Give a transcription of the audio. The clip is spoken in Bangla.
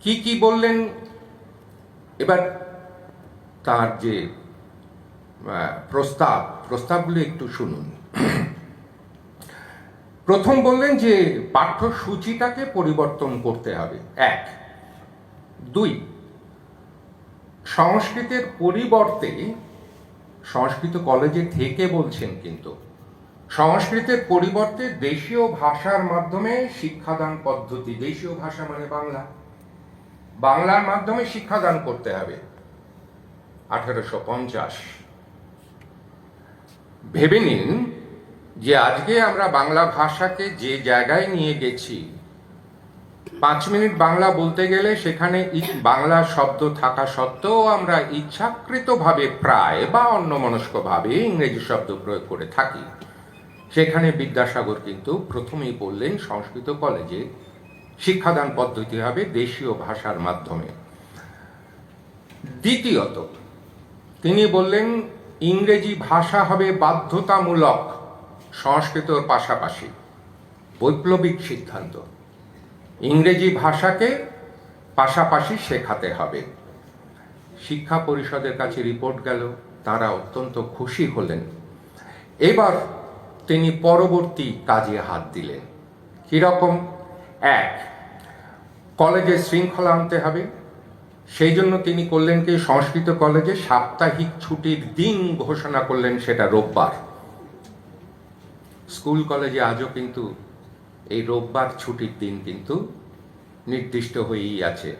কি কি বললেন? এবার তার যে প্রস্তাব, প্রস্তাবগুলো একটু শুনুন। প্রথম বললেন যে, পাঠ্যসূচিটাকে পরিবর্তন করতে হবে। এক। দুই। সংস্কৃতের পরিবর্তে, সংস্কৃত কলেজে থেকে বলছেন কিন্তু, সংস্কৃতের পরিবর্তে দেশীয় ভাষার মাধ্যমে শিক্ষাদান পদ্ধতি, দেশীয় ভাষা মানে বাংলা। বাংলার মাধ্যমে শিক্ষাদান করতে হবে। আঠারোশো পঞ্চাশ। ভেবে নিন যে আজকে আমরা বাংলা ভাষাকে যে জায়গায় নিয়ে গেছি, পাঁচ মিনিট বাংলা বলতে গেলে সেখানে বাংলা শব্দ থাকা সত্ত্বেও আমরা ইচ্ছাকৃতভাবে প্রায় বা অন্যমনস্কভাবে ইংরেজি শব্দ প্রয়োগ করে থাকি। সেখানে বিদ্যাসাগর কিন্তু প্রথমেই বললেন সংস্কৃত কলেজে শিক্ষাদান পদ্ধতি হবে দেশীয় ভাষার মাধ্যমে। দ্বিতীয়ত, তিনি বললেন, ইংরেজি ভাষা হবে বাধ্যতামূলক, সংস্কৃতর পাশাপাশি বৈপ্লবিক সিদ্ধান্ত। ইংরেজি ভাষাকে পাশাপাশি শেখাতে হবে। শিক্ষা পরিষদের কাছে রিপোর্ট গেল, তারা অত্যন্ত খুশি হলেন। এবার তিনি পরবর্তী কাজে হাত দিলেন। কীরকম? এক কলেজে শৃঙ্খলা আনতে হবে। সেই জন্য তিনি করলেন কি, সংস্কৃত কলেজে সাপ্তাহিক ছুটির দিন ঘোষণা করলেন সেটা রোববার। স্কুল কলেজে আজও কিন্তু এই রোববার ছুটির দিন কিন্তু নির্দিষ্ট হয়েই আছে।